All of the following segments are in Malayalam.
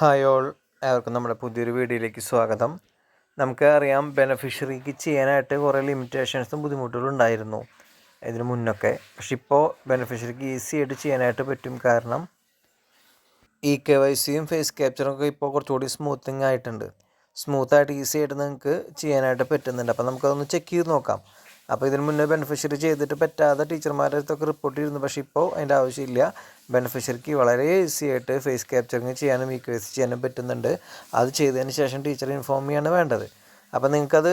Hi all. ഏവർക്കും നമ്മുടെ പുതിയൊരു വീഡിയോയിലേക്ക് സ്വാഗതം. നമുക്ക് അറിയാം ബെനഫിഷ്യറിക്ക് ചെയ്യാനായിട്ട് കുറേ ലിമിറ്റേഷൻസും ബുദ്ധിമുട്ടുകളും ഉണ്ടായിരുന്നു ഇതിന് മുന്നൊക്കെ. പക്ഷെ ഇപ്പോൾ ബെനഫിഷ്യറിക്ക് ഈസി ആയിട്ട് ചെയ്യാനായിട്ട് പറ്റും. കാരണം ഇ കെ വൈ സിയും ഫേസ് ക്യാപ്ചറും ഒക്കെ ഇപ്പോൾ കുറച്ചുകൂടി സ്മൂത്തിങ് ആയിട്ടുണ്ട്. സ്മൂത്തായിട്ട് ഈസി ആയിട്ട് നിങ്ങൾക്ക് ചെയ്യാനായിട്ട് പറ്റുന്നുണ്ട്. അപ്പോൾ നമുക്കതൊന്ന് ചെക്ക് ചെയ്ത് നോക്കാം. അപ്പോൾ ഇതിന് മുന്നേ ബെനിഫിഷ്യറി ചെയ്തിട്ട് പറ്റാതെ ടീച്ചർമാരുടെ അടുത്തൊക്കെ റിപ്പോർട്ട് ചെയ്തിരുന്നു പക്ഷേ ഇപ്പോൾ അതിന്റെ ആവശ്യമില്ല. ബെനിഫിഷ്യറിക്ക് വളരെ ഈസി ആയിട്ട് ഫേസ് ക്യാപ്ചറിങ് ചെയ്യാനും ഈ ക്വേസ് ചെയ്യാനും പറ്റുന്നുണ്ട്. അത് ചെയ്തതിന് ശേഷം ടീച്ചർ ഇൻഫോം ചെയ്യാണ് വേണ്ടത്. അപ്പോൾ നിങ്ങൾക്കത്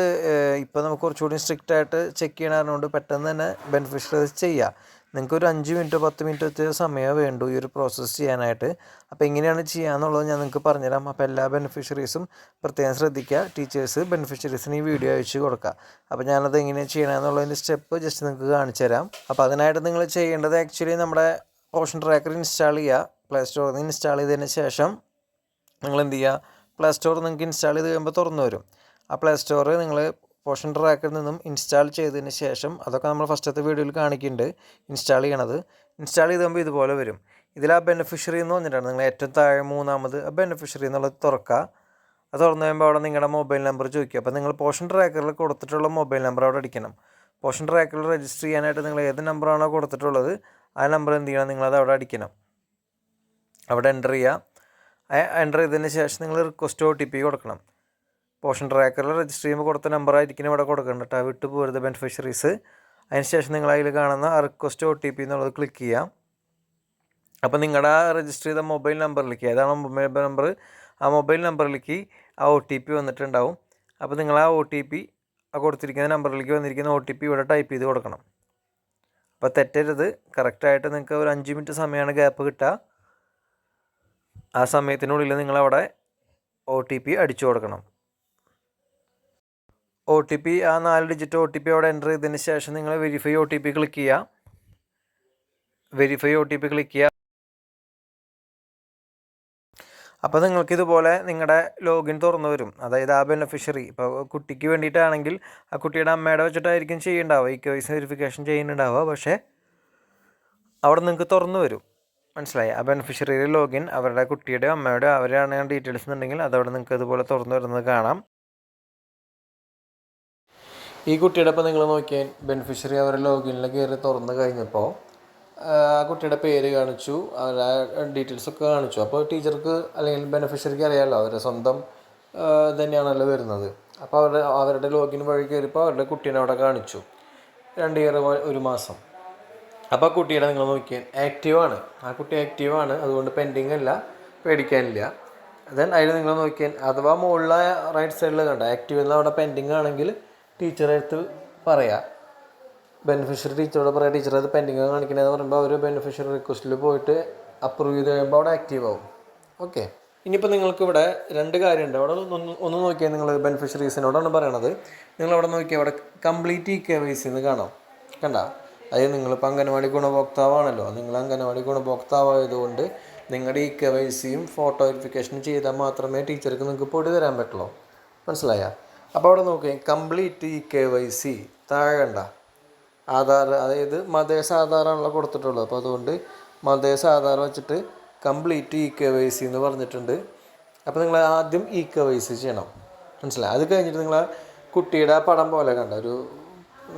ഇപ്പോൾ നമുക്ക് കുറച്ചുകൂടി സ്ട്രിക്റ്റ് ആയിട്ട് ചെക്ക് ചെയ്യണമെന്നുകൊണ്ട് പെട്ടെന്ന് തന്നെ ബെനിഫിഷ്യറി ചെയ്യാം. നിങ്ങൾക്ക് ഒരു അഞ്ച് മിനിറ്റോ പത്ത് മിനിറ്റോ സമയമേ വേണ്ടൂ ഈ ഒരു പ്രോസസ്സ് ചെയ്യാനായിട്ട്. അപ്പോൾ എങ്ങനെയാണ് ചെയ്യാന്നുള്ളത് ഞാൻ നിങ്ങൾക്ക് പറഞ്ഞുതരാം. അപ്പോൾ എല്ലാ ബെനിഫിഷ്യറീസും പ്രത്യേകം ശ്രദ്ധിക്കുക. ടീച്ചേഴ്സ് ബെനിഫിഷ്യറീസിന് ഈ വീഡിയോ അയച്ച് കൊടുക്കുക. അപ്പോൾ ഞാനത് എങ്ങനെയാണ് ചെയ്യണമെന്നുള്ളതിന്റെ സ്റ്റെപ്പ് ജസ്റ്റ് നിങ്ങൾക്ക് കാണിച്ചു തരാം അപ്പോൾ അതിനായിട്ട് നിങ്ങൾ ചെയ്യേണ്ടത് ആക്ച്വലി നമ്മുടെ പോഷൻ ട്രാക്കർ ഇൻസ്റ്റാൾ ചെയ്യുക. പ്ലേ സ്റ്റോറിൽ നിന്ന് ഇൻസ്റ്റാൾ ചെയ്തതിന് ശേഷം നിങ്ങൾ എന്ത് ചെയ്യുക? പ്ലേ സ്റ്റോർ നിങ്ങൾക്ക് ഇൻസ്റ്റാൾ ചെയ്ത് കഴിയുമ്പോൾ തുറന്നു വരും. ആ പ്ലേ സ്റ്റോർ നിങ്ങൾ പോഷൻ ട്രാക്കിൽ നിന്നും ഇൻസ്റ്റാൾ ചെയ്തതിന് ശേഷം അതൊക്കെ നമ്മൾ ഫസ്റ്റത്തെ വീഡിയോയിൽ കാണിക്കുന്നുണ്ട്. ഇൻസ്റ്റാൾ ചെയ്യണത്. ഇൻസ്റ്റാൾ ചെയ്ത് ഇതുപോലെ വരും. ഇതിൽ ആ ബെനിഫിഷ്യറി എന്ന് പറഞ്ഞിട്ടാണ് നിങ്ങൾ ഏറ്റവും താഴെ മൂന്നാമത് ആ ബെനിഫിഷ്യറി എന്നുള്ളത് തുറക്കുക. അത് തുറന്നു കഴിയുമ്പോൾ അവിടെ നിങ്ങളുടെ മൊബൈൽ നമ്പർ ചോദിക്കുക. അപ്പോൾ നിങ്ങൾ പോഷൻ ട്രാക്കറിൽ കൊടുത്തിട്ടുള്ള മൊബൈൽ നമ്പർ അവിടെ അടിക്കണം. പോഷൻ ട്രാക്കറിൽ രജിസ്റ്റർ ചെയ്യാനായിട്ട് നിങ്ങൾ ഏത് നമ്പറാണോ കൊടുത്തിട്ടുള്ളത് ആ നമ്പർ എന്ത് ചെയ്യണം? നിങ്ങളത് അവിടെ അടിക്കണം. അവിടെ എന്റർ ചെയ്യുക. എന്റർ ചെയ്തതിന് ശേഷം നിങ്ങൾ റിക്വസ്റ്റ് ഒ ടി പി കൊടുക്കണം. പോഷൻ ട്രാക്കറിൽ രജിസ്റ്റർ ചെയ്യുമ്പോൾ കൊടുത്ത നമ്പറായിരിക്കും ഇവിടെ കൊടുക്കേണ്ട കേട്ടോ വിട്ടു പോരുത് ബെനിഫിഷ്യറീസ് അതിനുശേഷം നിങ്ങൾ അതിൽ കാണുന്ന റിക്വസ്റ്റ് ഒ ടി പി എന്നുള്ളത് ക്ലിക്ക് ചെയ്യാം. അപ്പോൾ നിങ്ങളുടെ രജിസ്റ്റർ ചെയ്ത മൊബൈൽ നമ്പറിലേക്ക് ഏതാണ് മൊബൈൽ നമ്പർ ആ മൊബൈൽ നമ്പറിലേക്ക് ആ ഒ ടി പി വന്നിട്ടുണ്ടാവും. അപ്പോൾ നിങ്ങൾ ആ ഒ ടി പി ആ കൊടുത്തിരിക്കുന്ന നമ്പറിലേക്ക് വന്നിരിക്കുന്ന ഒ ടി പി ഇവിടെ ടൈപ്പ് ചെയ്ത് കൊടുക്കണം. അപ്പോൾ തെറ്റരുത്. കറക്റ്റായിട്ട് നിങ്ങൾക്ക് ഒരു അഞ്ച് മിനിറ്റ് സമയമാണ് ഗ്യാപ്പ് കിട്ടുക ആ സമയത്തിനുള്ളിൽ നിങ്ങളവിടെ ഒ ടി പി അടിച്ചു കൊടുക്കണം. ഒ ടി പി ആ നാല് ഡിജിറ്റ് ഒ ടി പി അവിടെ എന്റർ ചെയ്തതിന് ശേഷം നിങ്ങൾ verify O T P click ചെയ്യുക. Verify O T P click ചെയ്യുക. അപ്പോൾ നിങ്ങൾക്ക് ഇതുപോലെ നിങ്ങളുടെ ലോഗിൻ തുറന്നു വരും. അതായത് ആ ബെനിഫിഷ്യറി ഇപ്പോൾ കുട്ടിക്ക് വേണ്ടിയിട്ടാണെങ്കിൽ ആ കുട്ടിയുടെ അമ്മയുടെ വെച്ചിട്ടായിരിക്കും ചെയ്യുന്നുണ്ടാവുക ഈ കേസ് വെരിഫിക്കേഷൻ ചെയ്യുന്നുണ്ടാവുക. പക്ഷേ അവിടെ നിങ്ങൾക്ക് തുറന്നു വരും. മനസ്സിലായി? ആ ബെനിഫിഷ്യറിയുടെ ലോഗിൻ അവരുടെ കുട്ടിയുടെ അമ്മയുടെ അവരാണ് ഡീറ്റെയിൽസ് എന്നുണ്ടെങ്കിൽ അതവിടെ നിങ്ങൾക്ക് ഇതുപോലെ തുറന്നു വരുന്നത് കാണാം. ഈ കുട്ടിയുടെ ഇപ്പം നിങ്ങൾ നോക്കിയാൽ ബെനിഫിഷ്യറി അവരുടെ ലോഗിനിൽ കയറി തുറന്നു കഴിഞ്ഞപ്പോൾ ആ കുട്ടിയുടെ പേര് കാണിച്ചു അവരുടെ ഡീറ്റെയിൽസ് ഒക്കെ കാണിച്ചു. അപ്പോൾ ടീച്ചർക്ക് അല്ലെങ്കിൽ ബെനിഫിഷ്യറിക്ക് അറിയാമല്ലോ അവരുടെ സ്വന്തം തന്നെയാണല്ലോ വരുന്നത്. അപ്പോൾ അവരുടെ അവരുടെ ലോഗിൻ വഴി കയറിയപ്പോൾ അവരുടെ കുട്ടീനെ അവിടെ കാണിച്ചു. രണ്ട് ഇയർ ഒരു മാസം. അപ്പോൾ കുട്ടിയുടെ നിങ്ങൾ നോക്കിയാൽ ആക്റ്റീവാണ് ആ കുട്ടി ആക്റ്റീവാണ് അതുകൊണ്ട് പെൻഡിങ് അല്ല പേടിക്കാനില്ല. ദെൻ അതിൽ നിങ്ങൾ നോക്കിയാൽ അഥവാ മുകളിലെ റൈറ്റ് സൈഡിൽ കണ്ട ആക്റ്റീവ് എന്നാൽ അവിടെ പെൻഡിങ് ആണെങ്കിൽ ടീച്ചറെ അടുത്ത് പറയാം. ബെനിഫിഷ്യറി ടീച്ചറോട് പറയാം ടീച്ചർ അത് പെൻഡിങ് കാണിക്കണമെന്ന് പറയുമ്പോൾ അവർ ബെനിഫിഷ്യറി റിക്വസ്റ്റിൽ പോയിട്ട് അപ്രൂവ് ചെയ്ത് കഴിയുമ്പോൾ അവിടെ ആക്റ്റീവ് ആവും. ഓക്കെ ഇനിയിപ്പോൾ നിങ്ങൾക്ക് ഇവിടെ രണ്ട് കാര്യമുണ്ട്. അവിടെ ഒന്ന് ഒന്ന് നോക്കിയാൽ നിങ്ങൾ ബെനിഫിഷ്യറീസിനോടാണ് പറയണത്. നിങ്ങൾ അവിടെ നോക്കിയാൽ അവിടെ complete E K Y C എന്ന് കാണാം. കണ്ട? അതായത് നിങ്ങളിപ്പോൾ അംഗനവാടി ഗുണഭോക്താവാണല്ലോ. നിങ്ങൾ അംഗനവാടി ഗുണഭോക്താവായതുകൊണ്ട് നിങ്ങളുടെ ഇ കെ വൈ സിയും ഫോട്ടോ വെരിഫിക്കേഷനും ചെയ്താൽ മാത്രമേ ടീച്ചർക്ക് നിങ്ങൾക്ക് പൊടി തരാൻ പറ്റുള്ളൂ. മനസ്സിലായ? അപ്പോൾ അവിടെ നോക്കി complete E K Y C താഴെ കണ്ട. ആധാർ അതായത് മതേശ ആധാറാണല്ലോ കൊടുത്തിട്ടുള്ളത്. അപ്പോൾ അതുകൊണ്ട് മതേശ ആധാർ വെച്ചിട്ട് complete E K Y C എന്ന് പറഞ്ഞിട്ടുണ്ട്. അപ്പോൾ നിങ്ങൾ ആദ്യം ഇ കെ വൈ സി ചെയ്യണം. മനസ്സിലായി? അത് കഴിഞ്ഞിട്ട് നിങ്ങൾ കുട്ടിയുടെ പടം പോലെ കണ്ട. ഒരു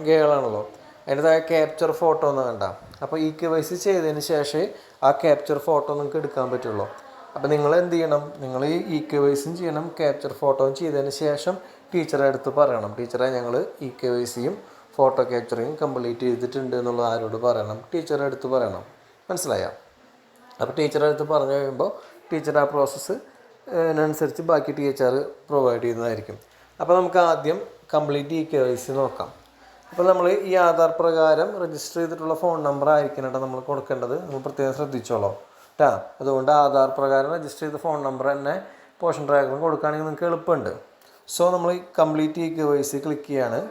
ഗേളാണല്ലോ. അതിന്റെ താഴെ ക്യാപ്ചർ ഫോട്ടോ ഒന്ന് കണ്ട. അപ്പോൾ ഇ കെ വൈ സി ചെയ്തതിന് ശേഷമേ ആ ക്യാപ്ചർ ഫോട്ടോ നിങ്ങൾക്ക് എടുക്കാൻ പറ്റുള്ളൂ. അപ്പോൾ നിങ്ങൾ എന്ത് ചെയ്യണം? നിങ്ങൾ ഈ ഇ കെ വൈ സിയും ചെയ്യണം. ക്യാപ്ചർ ഫോട്ടോയും ചെയ്തതിന് ശേഷം ടീച്ചറെ അടുത്ത് പറയണം. ടീച്ചറെ ഞങ്ങൾ ഇ കെ വൈ സിയും ഫോട്ടോ ക്യാപ്ചറിങ് കംപ്ലീറ്റ് ചെയ്തിട്ടുണ്ട് എന്നുള്ളത് ആരോട് പറയണം? ടീച്ചറെ അടുത്ത് പറയണം. മനസ്സിലായോ? അപ്പോൾ ടീച്ചറെ അടുത്ത് പറഞ്ഞു കഴിയുമ്പോൾ ടീച്ചർ ആ പ്രോസസ്സ് അനുസരിച്ച് ബാക്കി ടീച്ചർ പ്രൊവൈഡ് ചെയ്യുന്നതായിരിക്കും. അപ്പോൾ നമുക്ക് ആദ്യം complete E K Y C നോക്കാം. അപ്പോൾ നമ്മൾ ഈ ആധാർ പ്രകാരം രജിസ്റ്റർ ചെയ്തിട്ടുള്ള ഫോൺ നമ്പർ ആയിരിക്കണം കേട്ടോ നമ്മൾ കൊടുക്കേണ്ടത്. നമ്മൾ പ്രത്യേകം ശ്രദ്ധിച്ചോളാം കേട്ടോ. അതുകൊണ്ട് ആധാർ പ്രകാരം രജിസ്റ്റർ ചെയ്ത ഫോൺ നമ്പർ തന്നെ പോഷൻ ട്രാക്കറിന് കൊടുക്കുകയാണെങ്കിൽ നിങ്ങൾക്ക് എളുപ്പമുണ്ട്. സോ നമ്മൾ കംപ്ലീറ്റ് ഈ കെ ക്ലിക്ക് ചെയ്യാണ്.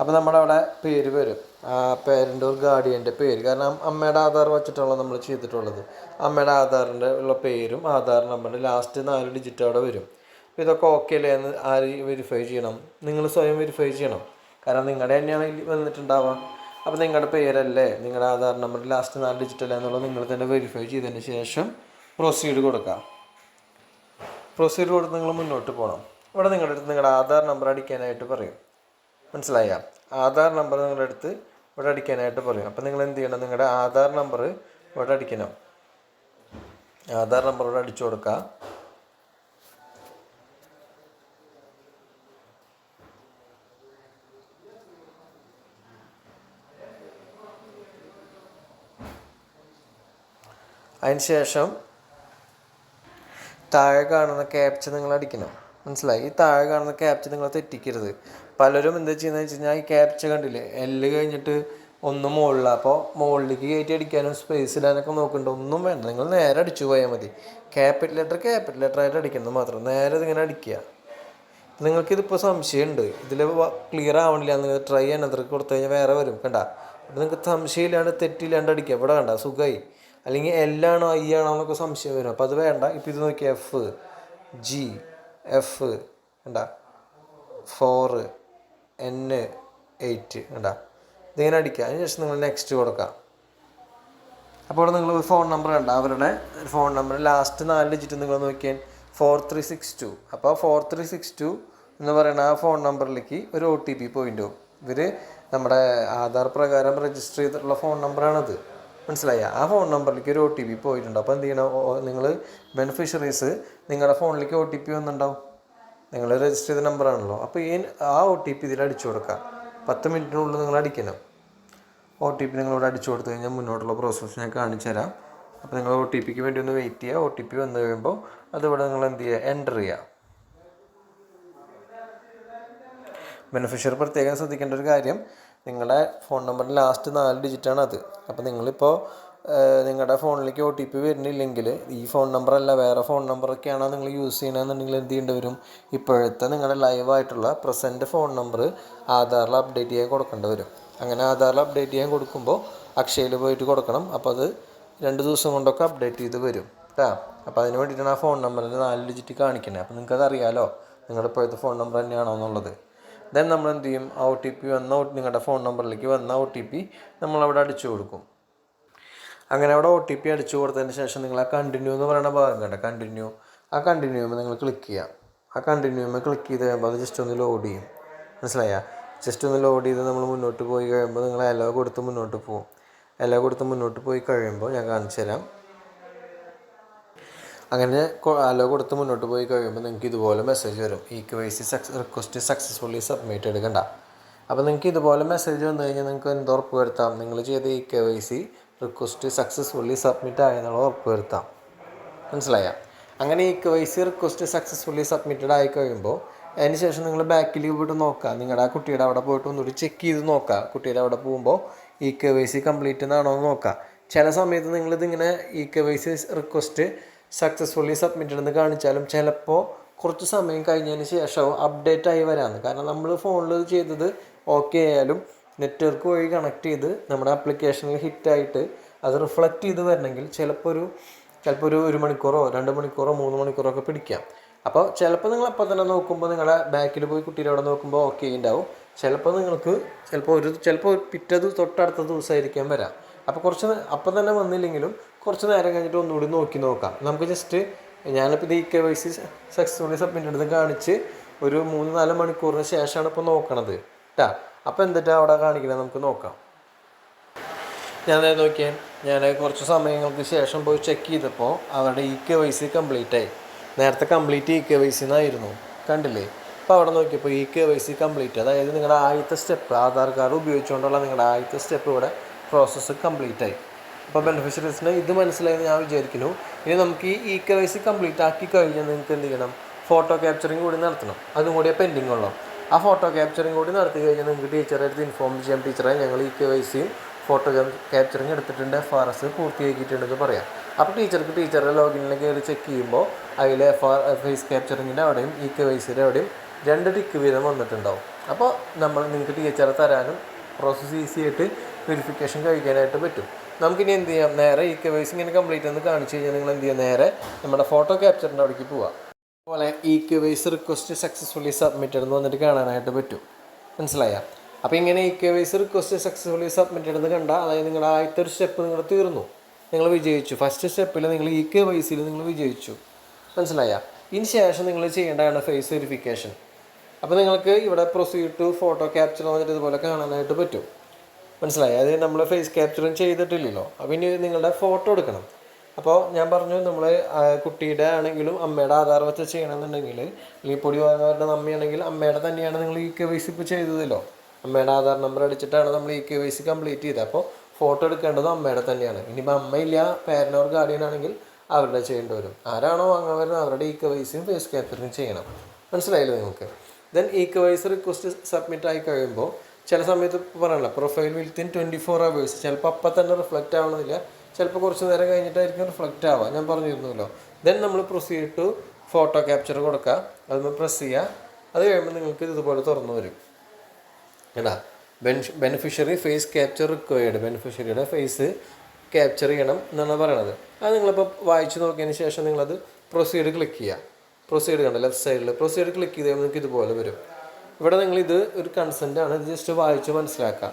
അപ്പോൾ നമ്മുടെ അവിടെ പേര് വരും. ആ പേരന്റെ ഒരു ഗാർഡിയന്റെ പേര്. കാരണം അമ്മയുടെ ആധാർ വെച്ചിട്ടുള്ള നമ്മൾ ചെയ്തിട്ടുള്ളത്. അമ്മയുടെ ആധാറിന്റെ ഉള്ള പേരും ആധാർ നമ്പറിന്റെ ലാസ്റ്റ് നാല് ഡിജിറ്റ് അവിടെ വരും. അപ്പോൾ ഇതൊക്കെ ഓക്കെ അല്ലേ എന്ന് ആര് വെരിഫൈ ചെയ്യണം? നിങ്ങൾ സ്വയം വെരിഫൈ ചെയ്യണം. കാരണം നിങ്ങളുടെ തന്നെയാണ് വന്നിട്ടുണ്ടാവുക. അപ്പോൾ നിങ്ങളുടെ പേരല്ലേ? നിങ്ങളുടെ ആധാർ നമ്പർ ലാസ്റ്റ് നാല് ഡിജിറ്റ് അല്ലേ എന്നുള്ളത് നിങ്ങൾ തന്നെ വെരിഫൈ ചെയ്തതിന് ശേഷം പ്രൊസീഡ് കൊടുക്കാം കൊടുത്ത് നിങ്ങൾ മുന്നോട്ട് പോകണം ഇവിടെ നിങ്ങളുടെ അടുത്ത് നിങ്ങളുടെ ആധാർ നമ്പർ അടിക്കാനായിട്ട് പറയും. മനസ്സിലായ? ആധാർ നമ്പർ നിങ്ങളുടെ അടുത്ത് ഇവിടെ അടിക്കാനായിട്ട് പറയും. അപ്പോൾ നിങ്ങൾ എന്ത് ചെയ്യണം? നിങ്ങളുടെ ആധാർ നമ്പർ ഇവിടെ അടിക്കണം. ആധാർ നമ്പർ ഇവിടെ അടിച്ചു കൊടുക്കുക അതിന് ശേഷം താഴെ കാണുന്ന ക്യാപ്ച നിങ്ങൾ അടിക്കണം. മനസ്സിലായി? ഈ താഴെ കാണുന്ന ക്യാപ്ച നിങ്ങൾ തെറ്റിക്കരുത്. പലരും എന്താ ചെയ്യുന്നത് വെച്ച് കഴിഞ്ഞാൽ ഈ ക്യാപ്ച കണ്ടില്ലേ? എല്ല് കഴിഞ്ഞിട്ട് ഒന്നും മുകളിലാണ് അപ്പോൾ മുകളിലേക്ക് കയറ്റി അടിക്കാനും സ്പേസ് ഇടാനൊക്കെ നോക്കുന്നുണ്ട് ഒന്നും വേണ്ട. നിങ്ങൾ നേരെ അടിച്ചു പോയാൽ മതി. ക്യാപിറ്റൽ ലെറ്റർ ക്യാപിറ്റൽ ലെറ്റർ ആയിട്ട് അടിക്കുന്നത് മാത്രം. നേരെ ഇതിങ്ങനെ അടിക്കുക. നിങ്ങൾക്കിതിപ്പോൾ സംശയമുണ്ട്. ഇതിൽ ക്ലിയർ ആവണില്ല. നിങ്ങൾ ട്രൈ അത്ര കൊടുത്തു കഴിഞ്ഞാൽ വേറെ വരും. കണ്ട? നിങ്ങൾക്ക് സംശയമില്ലാണ്ട് തെറ്റില്ലാണ്ട് അടിക്കുക. ഇവിടെ കണ്ട? സുഖമായി അല്ലെങ്കിൽ എല്ലാണോ ഐ ആണോ എന്നൊക്കെ സംശയം വരും. അപ്പോൾ അത് വേണ്ട. ഇപ്പോൾ ഇത് നോക്കിയാൽ എഫ് ജി എഫ് കണ്ട? ഫോറ് എൻ എയ്റ്റ് കണ്ട? ഇതിങ്ങനെ അടിക്കുക അതിന് ശേഷം നിങ്ങൾ നെക്സ്റ്റ് കൊടുക്കുക അപ്പോൾ നിങ്ങൾ ഒരു ഫോൺ നമ്പർ കണ്ട? അവരുടെ ഫോൺ നമ്പർ ലാസ്റ്റ് നാല് ഡിജിറ്റ് നിങ്ങൾ നോക്കിയാൽ ഫോർ ത്രീ സിക്സ് ടു അപ്പോൾ ഫോർ ത്രീ സിക്സ് ടു എന്ന് പറയുന്ന ആ ഫോൺ നമ്പറിലേക്ക് ഒരു ഒ ടി പി പോയിന്റ് ഇവർ നമ്മുടെ ആധാർ പ്രകാരം രജിസ്റ്റർ ചെയ്തിട്ടുള്ള ഫോൺ നമ്പറാണത് മനസ്സിലായ. ആ ഫോൺ നമ്പറിലേക്ക് ഒരു ഒ ടി പി പോയിട്ടുണ്ട്. അപ്പോൾ എന്ത് ചെയ്യണം? നിങ്ങൾ ബെനിഫിഷ്യറീസ് നിങ്ങളുടെ ഫോണിലേക്ക് ഒ ടി പി വന്നിട്ടുണ്ടാവും. നിങ്ങൾ രജിസ്റ്റർ ചെയ്ത നമ്പറാണല്ലോ അപ്പോൾ ഈ ആ ഒ ടി പി ഇതിൽ അടിച്ചു കൊടുക്കുക. പത്ത് മിനിറ്റിനുള്ളിൽ നിങ്ങൾ അടിക്കണം. ഒ ടി പി നിങ്ങളിവിടെ അടിച്ചു കൊടുത്തു കഴിഞ്ഞാൽ മുന്നോട്ടുള്ള പ്രോസസ്സ് ഞാൻ കാണിച്ചു തരാം. അപ്പോൾ നിങ്ങൾ ഒ ടി പിക്ക് വേണ്ടി ഒന്ന് വെയിറ്റ് ചെയ്യുക. ഒ ടി പി വന്നു കഴിയുമ്പോൾ അതിവിടെ നിങ്ങൾ എന്ത് ചെയ്യുക? എന്റർ ചെയ്യുക. ബെനിഫിഷ്യറി പ്രത്യേകം ശ്രദ്ധിക്കേണ്ട ഒരു കാര്യം നിങ്ങളുടെ ഫോൺ നമ്പറിന്റെ ലാസ്റ്റ് നാല് ഡിജിറ്റാണ് അത്. അപ്പോൾ നിങ്ങളിപ്പോൾ നിങ്ങളുടെ ഫോണിലേക്ക് ഒ ടി പി വരുന്നില്ലെങ്കിൽ ഈ ഫോൺ നമ്പറല്ല വേറെ ഫോൺ നമ്പറൊക്കെയാണോ നിങ്ങൾ യൂസ് ചെയ്യണമെന്നുണ്ടെങ്കിൽ എന്ത് ചെയ്യേണ്ടി വരും? ഇപ്പോഴത്തെ നിങ്ങളുടെ ലൈവായിട്ടുള്ള പ്രസന്റ് ഫോൺ നമ്പർ ആധാറിൽ അപ്ഡേറ്റ് ചെയ്യാൻ കൊടുക്കേണ്ടി വരും. അങ്ങനെ ആധാറിൽ അപ്ഡേറ്റ് ചെയ്യാൻ കൊടുക്കുമ്പോൾ അക്ഷയയിൽ പോയിട്ട് കൊടുക്കണം. അപ്പോൾ അത് രണ്ട് ദിവസം കൊണ്ടൊക്കെ അപ്ഡേറ്റ് ചെയ്ത് വരും. കേട്ടോ അപ്പോൾ അതിന് വേണ്ടിയിട്ടാണ് ആ ഫോൺ നമ്പറിന്റെ നാല് ഡിജിറ്റ് കാണിക്കുന്നത് അപ്പോൾ നിങ്ങൾക്കത് അറിയാലോ നിങ്ങളുടെ ഇപ്പോഴത്തെ ഫോൺ നമ്പർ തന്നെയാണോ എന്നുള്ളത്. ദെൻ നമ്മൾ എന്ത് ചെയ്യും? ആ ഒ ടി പി വന്ന നിങ്ങളുടെ ഫോൺ നമ്പറിലേക്ക് വന്ന ഒ ടി പി നമ്മളവിടെ അടിച്ചു കൊടുക്കും. അങ്ങനെ അവിടെ ഒ ടി പി അടിച്ചു കൊടുത്തതിന് ശേഷം നിങ്ങൾ ആ കണ്ടിന്യൂ എന്ന് പറയുന്ന ഭാഗം കണ്ട? കണ്ടിന്യൂ ആ കണ്ടിന്യൂ നിങ്ങൾ ക്ലിക്ക് ചെയ്യാം ആ കണ്ടിന്യൂമേ ക്ലിക്ക് ചെയ്ത് കഴിയുമ്പോൾ അത് ജസ്റ്റ് ഒന്ന് ലോഡ് ചെയ്യും. മനസ്സിലായ? ജസ്റ്റ് ഒന്ന് ലോഡ് ചെയ്ത് നമ്മൾ മുന്നോട്ട് പോയി കഴിയുമ്പോൾ നിങ്ങൾ എലോ കൊടുത്ത് മുന്നോട്ട് പോകും എലോ കൊടുത്ത് മുന്നോട്ട് പോയി കഴിയുമ്പോൾ ഞാൻ കാണിച്ചു തരാം. അങ്ങനെ അലോ കൊടുത്ത് മുന്നോട്ട് പോയി കഴിയുമ്പോൾ നിങ്ങൾക്ക് ഇതുപോലെ മെസ്സേജ് വരും. ഈ കെ വൈ സി സക്സ് റിക്വസ്റ്റ് സക്സസ്ഫുള്ളി സബ്മിറ്റ് എടുക്കണ്ട. അപ്പോൾ നിങ്ങൾക്ക് ഇതുപോലെ മെസ്സേജ് വന്നു കഴിഞ്ഞാൽ നിങ്ങൾക്ക് എന്ത് ഉറപ്പ് വരുത്താം? നിങ്ങൾ ചെയ്ത E K Y C request successfully submit ആയെന്നുള്ള ഉറപ്പ് വരുത്താം. മനസ്സിലായ? അങ്ങനെ E K Y C request successfully submitted ആയി കഴിയുമ്പോൾ അതിന് ശേഷം നിങ്ങൾ ബാക്കിൽ പോയിട്ട് നോക്കുക നിങ്ങളുടെ ആ കുട്ടിയുടെ അവിടെ പോയിട്ട് ഒന്നുകൂടി ചെക്ക് ചെയ്ത് നോക്കുക കുട്ടിയുടെ അവിടെ പോകുമ്പോൾ ഈ കെ വൈ സി കംപ്ലീറ്റ് എന്നാണോ എന്ന് നോക്കുക ചില സമയത്ത് നിങ്ങളിതിങ്ങനെ E K Y C request successfully submit എന്ന് കാണിച്ചാലും ചിലപ്പോൾ കുറച്ച് സമയം കഴിഞ്ഞതിന് ശേഷവും അപ്ഡേറ്റ് ആയി വരാമെന്ന് കാരണം നമ്മൾ ഫോണിൽ ചെയ്തത് ഓക്കെ ആയാലും നെറ്റ്വർക്ക് വഴി കണക്ട് ചെയ്ത് നമ്മുടെ ആപ്ലിക്കേഷനിൽ ഹിറ്റായിട്ട് അത് റിഫ്ലക്റ്റ് ചെയ്ത് വരണമെങ്കിൽ ചിലപ്പോൾ ഒരു ചിലപ്പോൾ ഒരു ഒരു മണിക്കൂറോ രണ്ട് മണിക്കൂറോ മൂന്ന് മണിക്കൂറോ ഒക്കെ പിടിക്കാം. അപ്പോൾ ചിലപ്പോൾ നിങ്ങൾ അപ്പോൾ തന്നെ നോക്കുമ്പോൾ നിങ്ങളുടെ ബാക്കിൽ പോയി കുട്ടിയുടെ അവിടെ നോക്കുമ്പോൾ ഓക്കെ ഉണ്ടാവും ചിലപ്പോൾ നിങ്ങൾക്ക് ചിലപ്പോൾ ഒരു ചിലപ്പോൾ പിറ്റേ തൊട്ടടുത്ത ദിവസമായിരിക്കാം വരാം. അപ്പോൾ കുറച്ച് അപ്പം തന്നെ വന്നില്ലെങ്കിലും കുറച്ച് നേരം കഴിഞ്ഞിട്ട് ഒന്നുകൂടി നോക്കി നോക്കാം. നമുക്ക് ജസ്റ്റ് ഞാനിപ്പോൾ ഇത് E K Y C successfully submit എടുത്ത് കാണിച്ച് ഒരു മൂന്ന് നാല് മണിക്കൂറിന് ശേഷമാണ് ഇപ്പോൾ നോക്കണത്. കേട്ടാ അപ്പോൾ എന്തിട്ടാ അവിടെ കാണിക്കുന്നത് നമുക്ക് നോക്കാം. ഞാൻ നേരെ നോക്കിയാൽ ഞാൻ കുറച്ച് സമയങ്ങൾക്ക് ശേഷം പോയി ചെക്ക് ചെയ്തപ്പോൾ അവരുടെ E K Y C complete ആയി. നേരത്തെ complete E K Y C എന്നായിരുന്നു കണ്ടില്ലേ? അപ്പോൾ അവിടെ നോക്കിയപ്പോൾ E K Y C complete അതായത് നിങ്ങളുടെ ആദ്യത്തെ സ്റ്റെപ്പ് ആധാർ കാർഡ് ഉപയോഗിച്ചുകൊണ്ടുള്ള നിങ്ങളുടെ ആദ്യത്തെ സ്റ്റെപ്പ് ഇവിടെ പ്രോസസ്സ് കംപ്ലീറ്റ് ആയി. അപ്പോൾ ബെനിഫിഷ്യറീസിന് ഇത് മനസ്സിലായെന്ന് ഞാൻ വിചാരിക്കുന്നു. ഇനി നമുക്ക് ഈ E K Y C complete ആക്കി കഴിഞ്ഞാൽ നിങ്ങൾക്ക് എന്ത് ചെയ്യണം? ഫോട്ടോ ക്യാപ്ചറിങ് കൂടി നടത്തണം. അതും കൂടി പെൻഡിങ് ഉള്ളൂ. ആ ഫോട്ടോ ക്യാപ്ചറിങ് കൂടി നടത്തി കഴിഞ്ഞാൽ നിങ്ങൾക്ക് ടീച്ചറെ അടുത്ത് ഇൻഫോം ചെയ്യാം. ടീച്ചറെ ഞങ്ങൾ ഇ കെ വൈ സിയും ഫോട്ടോ ക്യാപ്ചറിങ് എടുത്തിട്ടുണ്ട്. എഫ് ആർ എസ് പൂർത്തിയാക്കിയിട്ടുണ്ടെന്ന് പറയാം. അപ്പോൾ ടീച്ചർക്ക് ടീച്ചറുടെ ലോഗിനിലേക്ക് കയറി ചെക്ക് ചെയ്യുമ്പോൾ അതിൽ എഫ് ആർ ഫേസ് ക്യാപ്ചറിങ്ങിന്റെ അവിടെയും ഇ കെ വൈ സിയുടെ അവിടെയും രണ്ട് ടിക്ക് വീതം വന്നിട്ടുണ്ടാവും. അപ്പോൾ നമ്മൾ നിങ്ങൾക്ക് ടീച്ചറെ തരാനും പ്രോസസ്സ് ഈസി ആയിട്ട് വെരിഫിക്കേഷൻ കഴിക്കാനായിട്ട് പറ്റും. നമുക്കിനി എന്ത് ചെയ്യാം? നേരെ ഈ കെ ഇങ്ങനെ കംപ്ലീറ്റ് എന്ന് കാണിച്ചു കഴിഞ്ഞാൽ നിങ്ങൾ എന്ത് ചെയ്യുക നേരെ നമ്മുടെ ഫോട്ടോ ക്യാപ്ചറിന്റെ അവിടേക്ക് പോവാം. അതുപോലെ ഈ കെ റിക്വസ്റ്റ് സക്സസ്ഫുള്ളി സബ്മിറ്റഡ് എന്ന് വന്നിട്ട് കാണാനായിട്ട് പറ്റും. മനസ്സിലായ? അപ്പോൾ ഇങ്ങനെ ഈ കെ റിക്വസ്റ്റ് സക്സസ്ഫുള്ളി സബ്മിറ്റഡ് എന്ന് കണ്ടാൽ അതായത് നിങ്ങളുടെ ആദ്യത്തെ ഒരു സ്റ്റെപ്പ് നിങ്ങൾ തീർന്നു. നിങ്ങൾ വിജയിച്ചു. ഫസ്റ്റ് സ്റ്റെപ്പിൽ നിങ്ങൾ ഈ കെ വൈ സിയിൽ നിങ്ങൾ വിജയിച്ചു. മനസ്സിലായ? ഇതിന് ശേഷം നിങ്ങൾ ചെയ്യേണ്ടതാണ് ഫേസ് വെരിഫിക്കേഷൻ അപ്പോൾ നിങ്ങൾക്ക് ഇവിടെ പ്രൊസീഡ് ടു ഫോട്ടോ ക്യാപ്ചർ വന്നിട്ട് ഇതുപോലെ കാണാനായിട്ട് പറ്റും. മനസ്സിലായി? അത് നമ്മൾ ഫേസ് ക്യാപ്ചറും ചെയ്തിട്ടില്ലല്ലോ. അപ്പം ഇനി നിങ്ങളുടെ ഫോട്ടോ എടുക്കണം. അപ്പോൾ ഞാൻ പറഞ്ഞു നമ്മൾ കുട്ടിയുടെ ആണെങ്കിലും അമ്മയുടെ ആധാർ വെച്ച് ചെയ്യണമെന്നുണ്ടെങ്കിൽ അല്ലെങ്കിൽ പൊടി വാങ്ങുന്നവരുടെ അമ്മയാണെങ്കിൽ അമ്മയുടെ തന്നെയാണ് നിങ്ങൾ ഈ കെ വൈ സി ഇപ്പോൾ ചെയ്തതല്ലോ. അമ്മയുടെ ആധാർ നമ്പർ അടിച്ചിട്ടാണ് നമ്മൾ ഈ കെ വൈ സി കംപ്ലീറ്റ് ചെയ്തത്. അപ്പോൾ ഫോട്ടോ എടുക്കേണ്ടത് അമ്മയുടെ തന്നെയാണ്. ഇനിയിപ്പോൾ അമ്മയില്ല പാരന്റ് ഓർ ഗാർഡിയൻ ആണെങ്കിൽ അവരുടെ ചെയ്യേണ്ടി വരും. ആരാണോ വാങ്ങാൻ വരുന്നത് അവരുടെ ഈ കെ വൈ സിയും ഫേസ് ക്യാപ്ചറും ചെയ്യണം. മനസ്സിലായില്ലേ നിങ്ങൾക്ക്? Then E K Y C request submit ആയി കഴിയുമ്പോൾ ചില സമയത്ത് പറയണല്ലോ profile within twenty four hours ചിലപ്പോൾ അപ്പം തന്നെ റിഫ്ലക്റ്റ് ആവണമെന്നില്ല ചിലപ്പോൾ കുറച്ച് നേരം കഴിഞ്ഞിട്ടായിരിക്കും റിഫ്ലക്റ്റ് ആവുക. ഞാൻ പറഞ്ഞിരുന്നല്ലോ. ദെൻ നമ്മൾ പ്രൊസീഡ് ടു ഫോട്ടോ ക്യാപ്ചർ കൊടുക്കുക. അത് പ്രസ് ചെയ്യുക. അത് കഴിയുമ്പോൾ നിങ്ങൾക്ക് ഇതുപോലെ തുറന്നു വരും. കേട്ടാ? ബെനിഫിഷ്യറി ഫേസ് ക്യാപ്ചർ റിക്വയർഡ് ബെനിഫിഷ്യറിയുടെ ഫേസ് ക്യാപ്ചർ ചെയ്യണം എന്നാണ് പറയണത്. അത് നിങ്ങളിപ്പോൾ വായിച്ചു നോക്കിയതിന് ശേഷം നിങ്ങളത് പ്രൊസീഡ് ക്ലിക്ക് ചെയ്യുക. പ്രൊസീഡ് ചെയ്യണം ലെഫ്റ്റ് സൈഡിൽ പ്രൊസീഡ് ക്ലിക്ക് ചെയ്ത് കഴിയുമ്പോൾ നിങ്ങൾക്ക് ഇതുപോലെ വരും. ഇവിടെ നിങ്ങൾ ഇത് ഒരു കൺസെന്റ് ആണ്. ഇത് ജസ്റ്റ് വായിച്ച് മനസ്സിലാക്കുക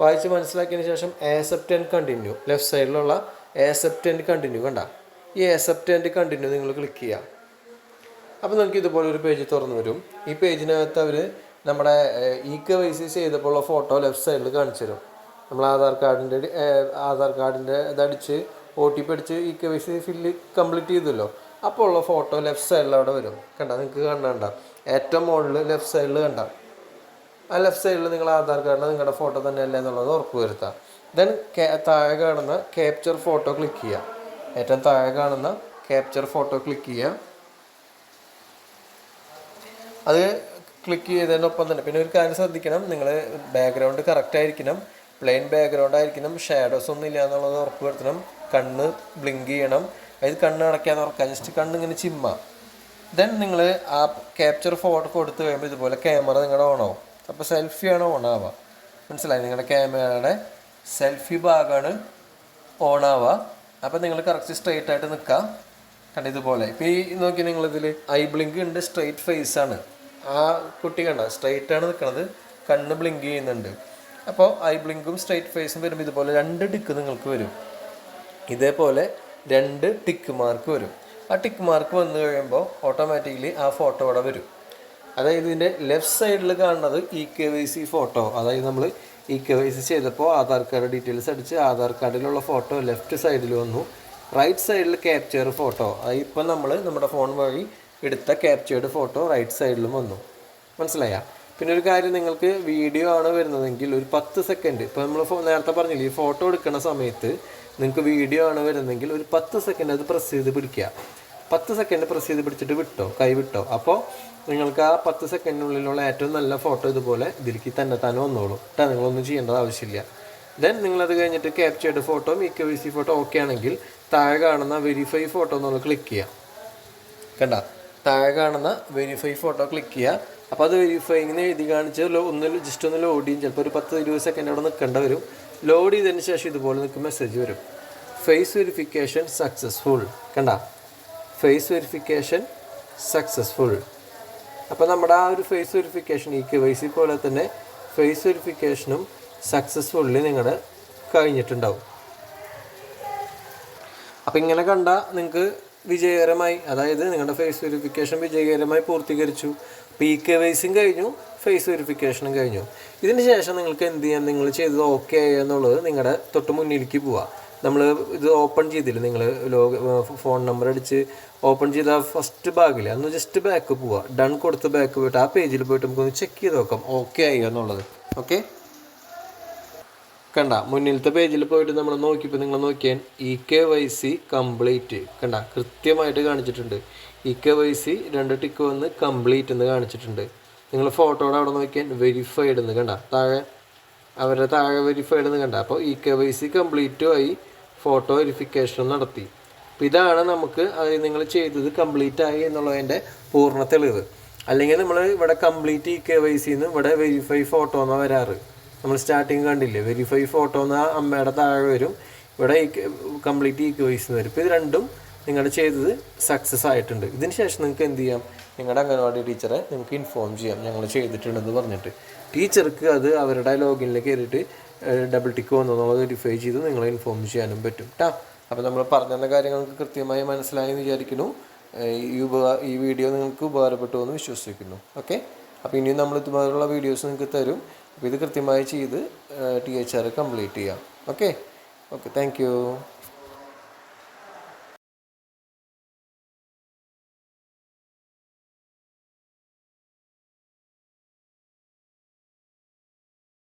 വായിച്ച് മനസ്സിലാക്കിയതിന് ശേഷം ആക്സെപ്റ്റ് ആൻഡ് കണ്ടിന്യൂ ലെഫ്റ്റ് സൈഡിലുള്ള ആക്സെപ്റ്റ് ആൻഡ് കണ്ടിന്യൂ കണ്ട. ഈ ആക്സെപ്റ്റ് ആൻഡ് കണ്ടിന്യൂ നിങ്ങൾ ക്ലിക്ക് ചെയ്യുക അപ്പോൾ നിങ്ങൾക്ക് ഇതുപോലെ ഒരു പേജ് തുറന്നു വരും. ഈ പേജിനകത്ത് അവർ നമ്മുടെ ഇ കെ വൈ സി ചെയ്തപ്പോൾ ഫോട്ടോ ലെഫ്റ്റ് സൈഡിൽ കാണിച്ചു തരും. നമ്മൾ ആധാർ കാർഡിന്റെ ആധാർ കാർഡിന്റെ ഇതടിച്ച് ഒ ടി പി അടിച്ച് E K Y C fill complete ചെയ്തല്ലോ. അപ്പോൾ ഉള്ള ഫോട്ടോ ലെഫ്റ്റ് സൈഡിൽ അവിടെ വരും. കണ്ട? നിങ്ങൾക്ക് കണ്ടുണ്ട ഏറ്റവും മുകളിൽ ലെഫ്റ്റ് സൈഡിൽ കണ്ട? ആ ലെഫ്റ്റ് സൈഡിൽ നിങ്ങൾ ആധാർ കാർഡിൽ നിങ്ങളുടെ ഫോട്ടോ തന്നെയല്ലേ എന്നുള്ളത് ഉറപ്പ് വരുത്താം. ദെൻ താഴെ കാണുന്ന ക്യാപ്ചർ ഫോട്ടോ ക്ലിക്ക് ചെയ്യുക ഏറ്റവും താഴെ കാണുന്ന ക്യാപ്ചർ ഫോട്ടോ ക്ലിക്ക് ചെയ്യുക അത് ക്ലിക്ക് ചെയ്തതിനൊപ്പം തന്നെ. പിന്നെ ഒരു കാര്യം ശ്രദ്ധിക്കണം. നിങ്ങൾ ബാക്ക്ഗ്രൗണ്ട് കറക്റ്റ് ആയിരിക്കണം. പ്ലെയിൻ ബാക്ക്ഗ്രൗണ്ട് ആയിരിക്കണം. ഷാഡോസ് ഒന്നും ഇല്ല എന്നുള്ളത് ഉറപ്പ് വരുത്തണം. കണ്ണ് ബ്ലിങ്ക് ചെയ്യണം. അതായത് കണ്ണ് അടയ്ക്കാതെ ഉറക്കുക ജസ്റ്റ് കണ്ണ് ഇങ്ങനെ ചിമ്മ. ദെൻ നിങ്ങൾ ആ ക്യാപ്ചർ ഫോട്ടോ കൊടുത്തു കഴിയുമ്പോൾ ഇതുപോലെ ക്യാമറ നിങ്ങളുടെ ഓണാവും അപ്പോൾ സെൽഫിയാണ് ഓണാവുക മനസ്സിലായി? നിങ്ങളുടെ ക്യാമറയുടെ സെൽഫി ഭാഗമാണ് ഓണാവുക അപ്പോൾ നിങ്ങൾ കറക്റ്റ് സ്ട്രെയിറ്റ് ആയിട്ട് നിൽക്കുക കണ്ട ഇതുപോലെ? ഇപ്പോൾ ഈ നോക്കി നിങ്ങളിതിൽ ഐ ബ്ലിങ്ക് ഉണ്ട് സ്ട്രെയിറ്റ് ഫേസ് ആണ്. ആ കുട്ടി കണ്ട? സ്ട്രെയിറ്റ് ആണ് നിൽക്കുന്നത് കണ്ണ് ബ്ലിങ്ക് ചെയ്യുന്നുണ്ട്. അപ്പോൾ ഐ ബ്ലിങ്കും സ്ട്രെയിറ്റ് ഫേസും വരുമ്പോൾ ഇതുപോലെ രണ്ട് ടിക്ക് നിങ്ങൾക്ക് വരും. ഇതേപോലെ രണ്ട് ടിക്ക് മാർക്ക് വരും. ആ ടിക്ക് മാർക്ക് വന്നു കഴിയുമ്പോൾ ഓട്ടോമാറ്റിക്കലി ആ ഫോട്ടോ അവിടെ വരും. അതായത് ഇതിന്റെ ലെഫ്റ്റ് സൈഡിൽ കാണുന്നത് E K Y C photo അതായത് നമ്മൾ ഇ കെ വൈ സി ചെയ്തപ്പോൾ ആധാർ കാർഡ് ഡീറ്റെയിൽസ് അടിച്ച് ആധാർ കാർഡിലുള്ള ഫോട്ടോ ലെഫ്റ്റ് സൈഡിൽ വന്നു. റൈറ്റ് സൈഡിൽ ക്യാപ്ചർ ഫോട്ടോ അത് ഇപ്പം നമ്മൾ നമ്മുടെ ഫോൺ വഴി എടുത്ത ക്യാപ്ചേർഡ് ഫോട്ടോ റൈറ്റ് സൈഡിലും വന്നു. മനസ്സിലായ? പിന്നെ ഒരു കാര്യം നിങ്ങൾക്ക് വീഡിയോ ആണ് വരുന്നതെങ്കിൽ ഒരു പത്ത് സെക്കൻഡ് ഇപ്പോൾ നമ്മൾ നേരത്തെ പറഞ്ഞില്ലേ ഈ ഫോട്ടോ എടുക്കുന്ന സമയത്ത് നിങ്ങൾക്ക് വീഡിയോ ആണ് വരുന്നതെങ്കിൽ ഒരു പത്ത് സെക്കൻഡ് അത് പ്രസ് ചെയ്ത് പിടിക്കുക. പത്ത് സെക്കൻഡ് പ്രസ് ചെയ്ത് പിടിച്ചിട്ട് വിട്ടോ കൈ വിട്ടോ. അപ്പോൾ നിങ്ങൾക്ക് ആ പത്ത് സെക്കൻഡിനുള്ളിലുള്ള ഏറ്റവും നല്ല ഫോട്ടോ ഇതുപോലെ ഇതിലേക്ക് തന്നെ തന്നെ വന്നോളൂ. കേട്ടോ നിങ്ങളൊന്നും ചെയ്യേണ്ടത് ആവശ്യമില്ല. ദെൻ നിങ്ങളത് കഴിഞ്ഞിട്ട് captured photo C photo okay ആണെങ്കിൽ താഴെ കാണുന്ന വെരിഫൈ ഫോട്ടോ എന്നുള്ള ക്ലിക്ക് ചെയ്യാം. കണ്ട? താഴെ കാണുന്ന വെരിഫൈ ഫോട്ടോ ക്ലിക്ക് ചെയ്യുക അപ്പോൾ അത് വെരിഫൈ ഇങ്ങനെ എഴുതി കാണിച്ച് ഒന്ന് ജസ്റ്റ് ഒന്ന് ലോഡ് ചെയ്യും. ചിലപ്പോൾ ഒരു പത്ത് ഇരുപത് സെക്കൻഡ് അവിടെ നിൽക്കേണ്ട വരും. ലോഡ് ചെയ്തതിന് ശേഷം ഇതുപോലെ നിൽക്കും മെസ്സേജ് വരും. ഫേസ് വെരിഫിക്കേഷൻ സക്സസ്ഫുൾ കണ്ട? ഫേസ് വെരിഫിക്കേഷൻ സക്സസ്ഫുൾ അപ്പോൾ നമ്മുടെ ആ ഒരു face verification E K Y C പോലെ തന്നെ ഫേസ് വെരിഫിക്കേഷനും സക്സസ്ഫുള്ളി നിങ്ങളുടെ കഴിഞ്ഞിട്ടുണ്ടാവും. അപ്പം ഇങ്ങനെ കണ്ട നിങ്ങൾക്ക് വിജയകരമായി അതായത് നിങ്ങളുടെ ഫേസ് വെരിഫിക്കേഷൻ വിജയകരമായി പൂർത്തീകരിച്ചു. പി കെ വൈസും കഴിഞ്ഞു ഫേസ് വെരിഫിക്കേഷനും കഴിഞ്ഞു. ഇതിന് ശേഷം നിങ്ങൾക്ക് എന്ത് ചെയ്യാം? നിങ്ങൾ ചെയ്തത് ഓക്കെ എന്നുള്ളത് നിങ്ങളുടെ തൊട്ട് മുന്നിലേക്ക് പോവാം. നമ്മൾ ഇത് ഓപ്പൺ ചെയ്തില്ല? നിങ്ങൾ ലോഗ് ഫോൺ നമ്പർ അടിച്ച് ഓപ്പൺ ചെയ്ത ഫസ്റ്റ് ബാഗിൽ അന്ന് ജസ്റ്റ് ബാക്ക് പോവുക ഡൺ കൊടുത്ത് ബാക്ക് പോയിട്ട് ആ പേജിൽ പോയിട്ട് നമുക്കൊന്ന് ചെക്ക് ചെയ്ത് നോക്കാം. ഓക്കെ ആയി എന്നുള്ളത്. ഓക്കെ കണ്ട? മുന്നിലത്തെ പേജിൽ പോയിട്ട് നമ്മൾ നോക്കിയപ്പോൾ നിങ്ങൾ നോക്കിയാൽ E K Y C complete കണ്ട? കൃത്യമായിട്ട് കാണിച്ചിട്ടുണ്ട്. ഇ കെ വൈ സി രണ്ട് ടിക്ക് വന്ന് കംപ്ലീറ്റ് എന്ന് കാണിച്ചിട്ടുണ്ട്. നിങ്ങൾ ഫോട്ടോയുടെ അവിടെ നോക്കിയാൽ വെരിഫൈഡ് എന്ന് കണ്ട. താഴെ അവരുടെ താഴെ വെരിഫൈഡ് എന്ന് കണ്ട. അപ്പോൾ ഇ കെ വൈ സി കംപ്ലീറ്റും ആയി ഫോട്ടോ വെരിഫിക്കേഷൻ നടത്തി. അപ്പോൾ ഇതാണ് നമുക്ക് അത് നിങ്ങൾ ചെയ്തത് കംപ്ലീറ്റ് ആയി എന്നുള്ളതിന്റെ പൂർണ തെളിവ്. അല്ലെങ്കിൽ നമ്മൾ ഇവിടെ കംപ്ലീറ്റ് ഇ കെ വൈ സിന്ന് ഇവിടെ വെരിഫൈ ഫോട്ടോ എന്നാണ് വരാറ്. നമ്മൾ സ്റ്റാർട്ടിങ് കണ്ടില്ലേ വെരിഫൈ ഫോട്ടോ എന്ന അമ്മയുടെ താഴെ വരും. ഇവിടെ കംപ്ലീറ്റ് ഇ കെ വൈ സിന്ന് വരും. ഇപ്പോൾ ഇത് രണ്ടും നിങ്ങൾ ചെയ്തത് സക്സസ് ആയിട്ടുണ്ട്. ഇതിന് ശേഷം നിങ്ങൾക്ക് എന്ത് ചെയ്യാം? നിങ്ങളുടെ അംഗനവാടി ടീച്ചറെ നിങ്ങൾക്ക് ഇൻഫോം ചെയ്യാം. ഞങ്ങൾ ചെയ്തിട്ടുണ്ടെന്ന് പറഞ്ഞിട്ട്. ടീച്ചർക്ക് അത് അവരുടെ ലോഗിനിൽ കയറിയിട്ട് ഡബിൾ ടിക്ക് വന്നെന്നുള്ളത് വെരിഫൈ ചെയ്ത് നിങ്ങളെ ഇൻഫോം ചെയ്യാനും പറ്റും. കേട്ടോ അപ്പോൾ നമ്മൾ പറഞ്ഞ കാര്യങ്ങൾക്ക് കൃത്യമായി മനസ്സിലായി എന്ന് വിചാരിക്കുന്നു. ഈ ഉപകാ ഈ വീഡിയോ നിങ്ങൾക്ക് ഉപകാരപ്പെട്ടു എന്ന് വിശ്വസിക്കുന്നു. ഓക്കെ? അപ്പോൾ ഇനിയും നമ്മൾ ഇതുപോലുള്ള വീഡിയോസ് നിങ്ങൾക്ക് തരും. അപ്പോൾ ഇത് കൃത്യമായി ചെയ്ത് ടി എച്ച് ആർ കംപ്ലീറ്റ് ചെയ്യാം. ഓക്കെ? Okay thank